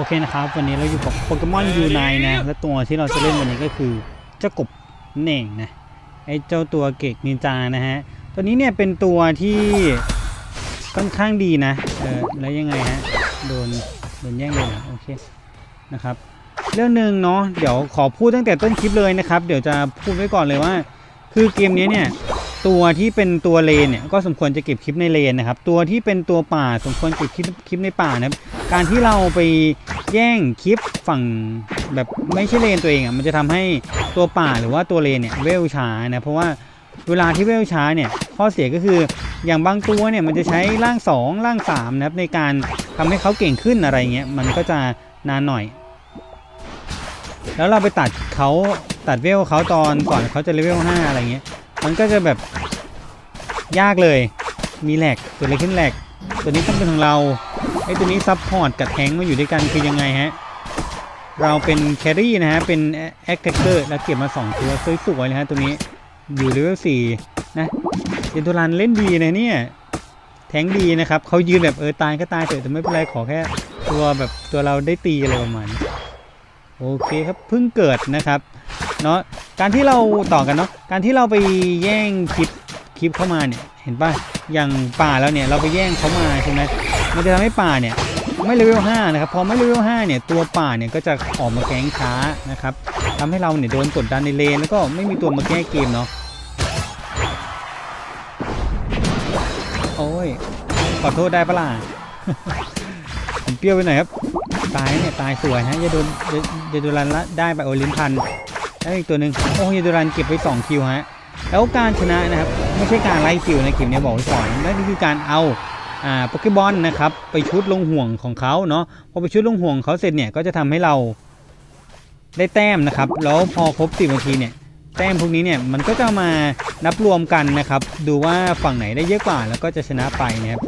อเคนะครับ วันนี้เราอยู่กับโปเกมอนยูไนนะและตัวที่เราจะเล่นวันนี้ก็คือเจ้ากบนั่นเองนะไอ้เจ้าตัวเกกนินจานะฮะตัวนี้เนี่ยเป็นตัวที่ค่อนข้างดีนะเออแล้วยังไงฮะโดนโดนแย่งเลยเหรอโอเคนะครับ เรื่องหนึ่งเนาะเดี๋ยวขอพูดตั้งแต่ต้นคลิปเลยนะครับ เดี๋ยวจะพูดไว้ก่อนเลยว่า คือเกมนี้เนี่ยตัวที่เป็นตัวเลนเนี่ยก็สมควรจะเก็บคลิปในเลนนะครับ ตัวที่เป็นตัวป่าสมควรเก็บคลิปคลิปในป่านะครับการที่เราไป แย่งคลิปฝั่งแบบไม่ใช่เลนตัวเองอะมันจะทำให้ตัวป่าหรือว่าตัวเลนเนี่ยเวลช้านะเพราะว่าเวลาที่เวลช้าเนี่ยข้อเสียก็คืออย่างบางตัวเนี่ยมันจะใช้ร่างสองร่างสามนะครับในการทำให้เขาเก่งขึ้นอะไรเงี้ยมันก็จะนานหน่อย แล้วเราไปตัดเขาตัดเวลเขาตอนก่อนเขาจะเลเวลห้าอะไรเงี้ยมันก็จะแบบยากเลยมีแหลกเกิดอะไรขึ้นแหลกตัวนี้ต้องเป็นของเรา ไอ้ตัวนี้ซับพอร์ตกับแทงมาอยู่ด้วยกันคือยังไงฮะ เราเป็นแครี่นะฮะ เป็นแอคแท็กเกอร์แล้วเก็บมา 2 ตัวสวยๆเลยฮะตัวนี้อยู่เลเวล4นะเจนตุรันเล่นดีนะเนี่ย แทงดีนะครับ เขายืนแบบเออตายก็ตายเถอะแต่ไม่เป็นไรขอแค่ ตัวแบบตัวเราได้ตีอะไรประมาณโอเคครับเพิ่งเกิดนะครับเนาะการที่เราต่อกันเนาะการที่เราไปแย่งคลิปคลิปเข้ามาเนี่ยเห็นป่ะอย่างป่าแล้วเนี่ยเราไปแย่งเขามาใช่ไหม มันจะทำให้ป่าเนี่ยไม่เลเวล5นะครับ พอไม่เลเวล5เนี่ยตัวป่าเนี่ยก็จะออกมาแก๊งช้านะครับทำให้เราเนี่ยโดนกดดันในเลนแล้วก็ไม่มีตัวมาแก้เกมเนาะ โอ้ย ขอโทษได้ปะล่ะผมเปรี้ยวไปหน่อยครับ ตายเนี่ยตายสวยฮะยาโดนยาโดนรันละได้ไปโอลิมพันแล้วอีกตัวหนึ่งโอ้ยดูรันเก็บไป2คิวฮะ แล้วการชนะนะครับ ไม่ใช่การไล่คิวนะเกมนี้บอกไว้ก่อนนั่นคือการเอา โปเกบอลนะครับไปชุดลงห่วงของเขาเนาะพอไปชุดลงห่วงเขาเสร็จเนี่ยก็จะทำให้เราได้แต้มนะครับ แล้วพอครบ10นาทีเนี่ยแต้มพวกนี้เนี่ยมันก็จะมานับรวมกันนะครับ ดูว่าฝั่งไหนได้เยอะกว่าแล้วก็จะชนะไปนะครับ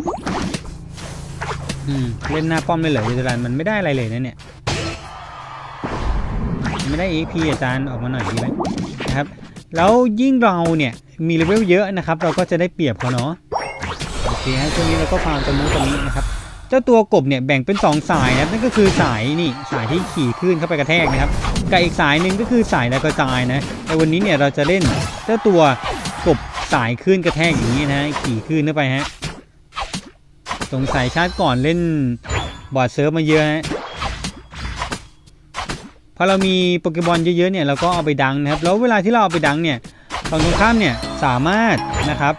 อืมเล่นหน้าป้อมเลยเหรอยูรันมันไม่ได้อะไรเลยนะเนี่ยไม่ได้ EP อาจารย์ออกมาหน่อยดีไหมนะครับแล้วยิ่งเราเนี่ยมีเลเวลเยอะนะครับ เราก็จะได้เปรียบเขาเนาะ โอเคฮะช่วงนี้เราก็ฟาร์มตะมุตะมินะครับเจ้าตัวกบเนี่ยแบ่งเป็น 2 สายนะครับนั่นก็คือสายนี่สายที่ขี่ขึ้นเข้าไปกระแทกนะครับกับอีกสายหนึ่งก็คือสายแรงกระจายนะในวันนี้เนี่ยเราจะเล่นเจ้าตัวกบสายขึ้นกระแทกอย่างนี้นะฮะขี่ขึ้นเข้าไปฮะสงสัยชาติก่อนเล่นบอร์ดเซิร์ฟมาเยอะฮะพอเรามีโปเกมอนเยอะๆเนี่ยเราก็เอาไปดังนะครับ แล้วเวลาที่เราเอาไปดังเนี่ยฝั่งตรงข้ามเนี่ยสามารถนะครับ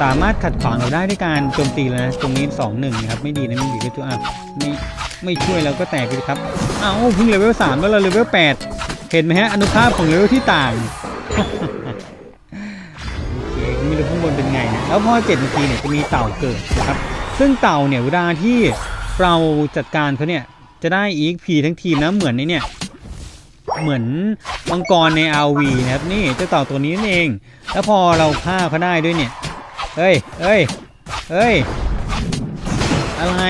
สามารถขัดขวางเราได้ด้วยการโจมตีแล้วนะตรงนี้2อหนึ่งนะครับ ไม่ดีนะไม่ดีก็ตัวอะไม่ไม่ช่วยเราก็แตกไปครับอ้าวเพิ่งเลเวลสามแล้วเราเลเวลแปดเห็นไหมฮะอนุภาพของเลเวลที่ต่างโอเคไม่รู้ข้างบนเป็นไงนะแล้วพอ7นาทีเนี่ยจะมีเต่าเกิดนะครับ ซึ่งเต่าเนี่ยเวลาที่เราจัดการเขาเนี่ยจะได้ EXP ทั้งทีมนะเหมือนในเนี่ยเหมือนมังกรใน RV นะครับนี่เจ้าเต่าตัวนี้นั่นเอง แล้วพอเราฆ่าเขาได้ด้วยเนี่ย เฮ้ยเฮ้ยเฮ้ย อะไร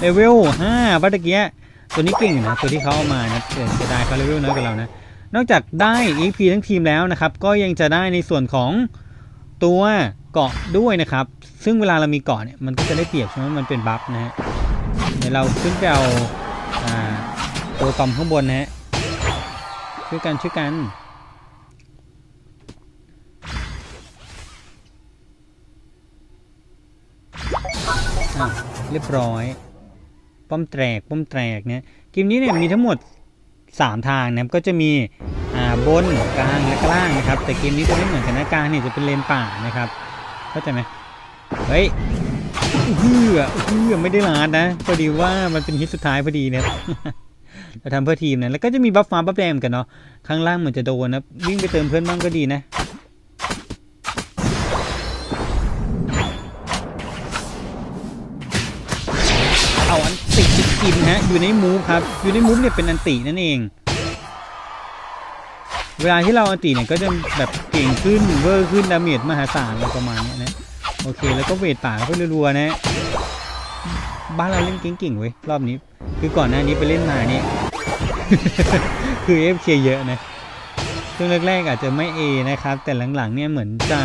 เลเวล5ปัตะเกียตัวนี้เก่งนะ ตัวที่เขาเอามานะเสียดายเขาเลเวลน้อยกว่าเรานะ นอกจากได้ EP ทั้งทีมแล้วนะครับ ก็ยังจะได้ในส่วนของตัวเกาะด้วยนะครับ ซึ่งเวลาเรามีเกาะเนี่ย มันก็จะได้เปรียบใช่ไหมมันเป็นบัฟนะฮะ เดี๋ยวเราขึ้นไปเอาอตัวตอมข้างบนนะฮะ ช่วยกันช่วยกัน อะเรียบร้อย ป้อมแตกป้อมแตกเนี่ยเกมนี้เนี่ยมีทั้งหมด 3 ทางนะครับก็จะมีอ่าบนกลางและกล่างนะครับ แต่เกมนี้จะไม่เหมือนกันนะกลางเนี่ยจะเป็นเลนป่านะครับเข้าใจไหมเฮ้ยเฮือเฮือไม่ได้ลาดนะพอดีว่ามันเป็นฮิตสุดท้ายพอดีเนี่ยเราทำเพื่อทีมนะแล้วก็จะมีบัฟฟ้าบัฟแดงเหมือนกันเนาะข้างล่างเหมือนจะโดนนะวิ่งไปเติมเพื่อนบ้างก็ดีนะ ติไปกินฮะอยู่ในมูฟครับอยู่ในมูฟเนี่ยเป็นอันตินั่นเอง เวลาที่เราอันติเนี่ยก็จะแบบเก่งขึ้นเวอร์ขึ้นดาเมจมหาศาลอะไรประมาณนี้นะโอเคแล้วก็เวทป่าก็รัวๆนะบ้านเราเล่นเก่งๆเว้ยรอบนี้ คือก่อนหน้านี้ไปเล่นมานี่คือ FK เยอะนะช่วงแรกๆอาจจะไม่ A นะครับแต่หลังๆเนี่ยเหมือนจะ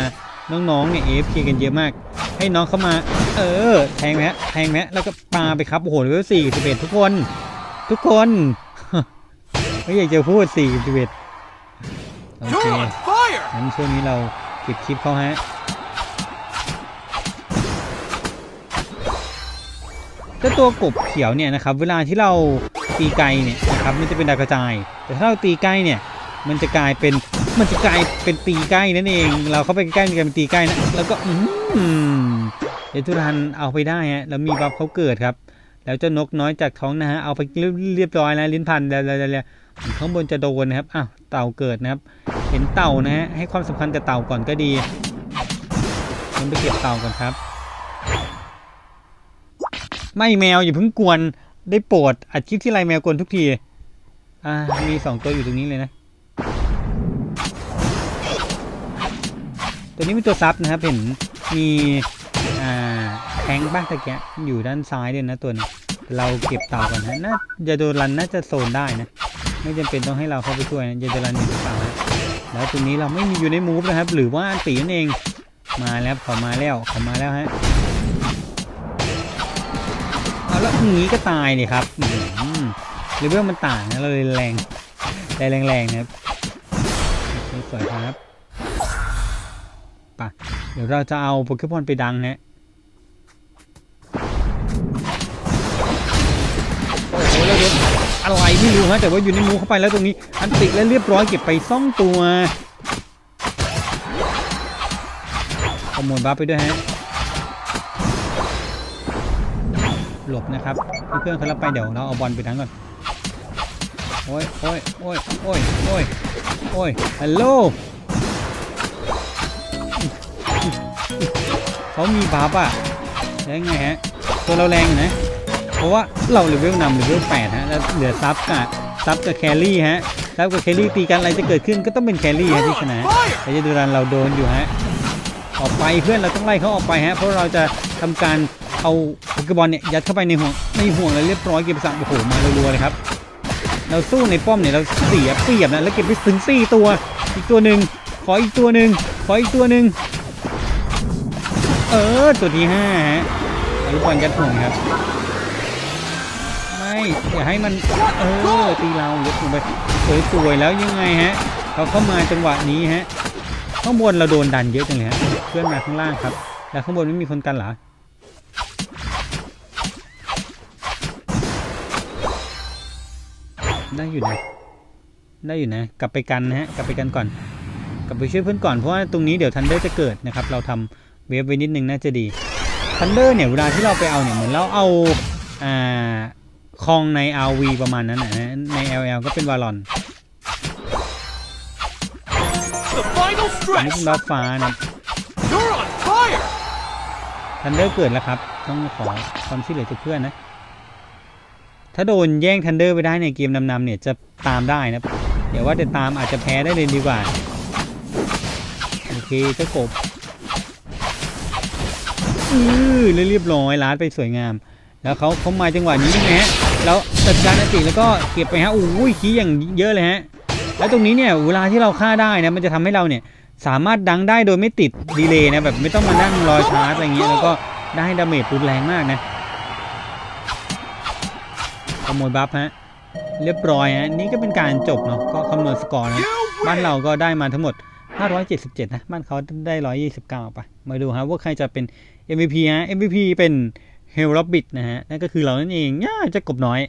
น้องๆเนี่ย AFK กันเยอะมาก ให้น้องเข้ามา เออ แทงไหมฮะแทงไหมฮะแล้วก็ปาไปครับ โอ้โหเลเวลสี่สิบเอ็ดทุกคน ทุกคนไม่อยากจะพูดสี่สิบเอ็ดโอเค You're on fire! งั้นช่วงนี้เราปิดคลิปเขาฮะเจ้าตัวกบเขียวเนี่ยนะครับ เวลาที่เราตีไกลเนี่ยนะครับมันจะเป็นดาวกระจาย แต่ถ้าเราตีใกล้เนี่ย มันจะกลายเป็นมันจะกลายเป็นตีใกล้นั่นเอง เราเข้าไปใกล้ๆมันกลายเป็นตีใกล้นะแล้วก็อืมเดทุรันเอาไปได้ฮะแล้วมีบัฟเขาเกิดครับ แล้วเจ้านกน้อยจากท้องนะฮะเอาไปเรียบร้อยแล้วลิ้นพันแล้วแล้วข้างบนจะโดนนะครับอ้าวเต่าเกิดนะครับ เห็นเต่านะฮะให้ความสำคัญกับเต่าก่อนก็ดีมันไปเก็บเต่าก่อนครับ ไม่แมวอย่าเพิ่งกวนได้โปรดอัดคลิปที่ไรแมวกวนทุกทีอ่ามีสองตัวอยู่ตรงนี้เลยนะ ตัวนี้เป็นตัวซับนะครับเห็นมีอ่าแทงบ้างตะเกียอยู่ด้านซ้ายด้วยนะตัวนี้เราเก็บเต่าก่อนนะน่าจะโดนรันน่าจะโซนได้นะไม่จำเป็นต้องให้เราเข้าไปช่วยนะจะโดนรันอยู่หรือเปล่านะแล้วตรงนี้เราไม่มีอยู่ในมูฟนะครับ หรือว่าอันตีนั่นเองมาแล้วเขามาแล้วเขามาแล้วฮะเอาแล้วอย่างนี้ก็ตายเนี่ยครับอืมเลเวลมันต่างนะเราเลยแรงแรงแรงๆนะครับสวยครับ ปะเดี๋ยวเราจะเอาโปเกมอนไปดังฮะโอ้โหแล้วโดนอะไรไม่รู้ฮะแต่ว่าอยู่ในมูเข้าไปแล้วตรงนี้อันติแล้วเรียบร้อยเก็บไปซ่องตัวขโมยบัฟไปด้วยฮะหลบนะครับเพื่อนเขารับไปเดี๋ยวเราเอาบอลไปทั้งก่อนโอ้ยโอ้ยโอ้ยโอ้ยโอ้ยโอ้ยฮัลโหล เขามีบัฟอะแล้วไงฮะ ตัวเราแรงอยู่นะ เพราะว่าเราเลเวลนำเลเวลแปดฮะ แล้วเหลือซับกับซับกับแครี่ฮะซับกับแครี่ตีกันอะไรจะเกิดขึ้นก็ต้องเป็นแครี่ฮะที่ชนะแต่จะดูรันเราโดนอยู่ฮะ ออกไปเพื่อนเราต้องไล่เขาออกไปฮะ เพราะเราจะทำการเอาโปเกบอลเนี่ยยัดเข้าไปในห่วงในห่วงแล้วเรียบร้อยเก็บสัมโอ้โหมารัวๆเลยครับ เราสู้ในป้อมเนี่ยเราเสียเปรียบนะแล้วเก็บไปถึงสี่ตัว อีกตัวหนึ่งขออีกตัวหนึ่งขออีกตัวหนึ่ง เออตัวที่ห้าฮะอาลูกบอลยัดห่วงครับ ไม่อย่าให้มันเออตีเรายัดห่วงไปสวยๆแล้วยังไงฮะเขาเข้ามาจังหวะนี้ฮะข้างบนเราโดนดันเยอะจังเลยฮะเพื่อนมาข้างล่างครับ แล้วข้างบนไม่มีคนกันเหรอได้อยู่นะได้อยู่นะ กลับไปกันนะฮะกลับไปกันก่อน กลับไปช่วยเพื่อนก่อนเพราะว่าตรงนี้เดี๋ยวทันเดอร์จะเกิดนะครับ เราทำ เวฟไว้นิดนึงน่าจะดีทันเดอร์เนี่ยเวลาที่เราไปเอาเนี่ยเหมือนเราเอาอ่าคองใน RV ประมาณนั้นนะฮะใน LL ก็เป็นวาลอน The final อันนี้ stretch! เป็นบัฟฟ้านะ You're on fire! ทันเดอร์เกิดแล้วครับ ต้องขอความช่วยเหลือจากเพื่อนนะ ถ้าโดนแย่งทันเดอร์ไปได้ในเกมนำๆเนี่ยจะตามได้นะ เดี๋ยวว่าจะตามอาจจะแพ้ได้เลยดีกว่า โอเคเจ้ากบ อือเรียบร้อยล้านไปสวยงาม แล้วเขาเขามาจังหวะนี้นะฮะแล้วจัดการอติแล้วก็เก็บไปฮะอู้ยขี้อย่างเยอะเลยฮะแล้วตรงนี้เนี่ยเวลาที่เราฆ่าได้นะมันจะทำให้เราเนี่ยสามารถดังได้โดยไม่ติดดีเลย์นะแบบไม่ต้องมานั่งรอชาร์จอะไรเงี้ยแล้วก็ได้ดาเมจรุนแรงมากนะขโมยบัฟฮะเรียบร้อยฮะนี่ก็เป็นการจบเนาะก็คำนวณสกอร์นะบ้านเราก็ได้มาทั้งหมด 577 นะ บ้านเขาได้ 129ไปมาดูฮะว่าใครจะเป็น MVP ฮะ MVP เป็นเฮลล็อบบิทนะฮะ นั่นก็คือเรานั่นเองย่าจะกบน้อย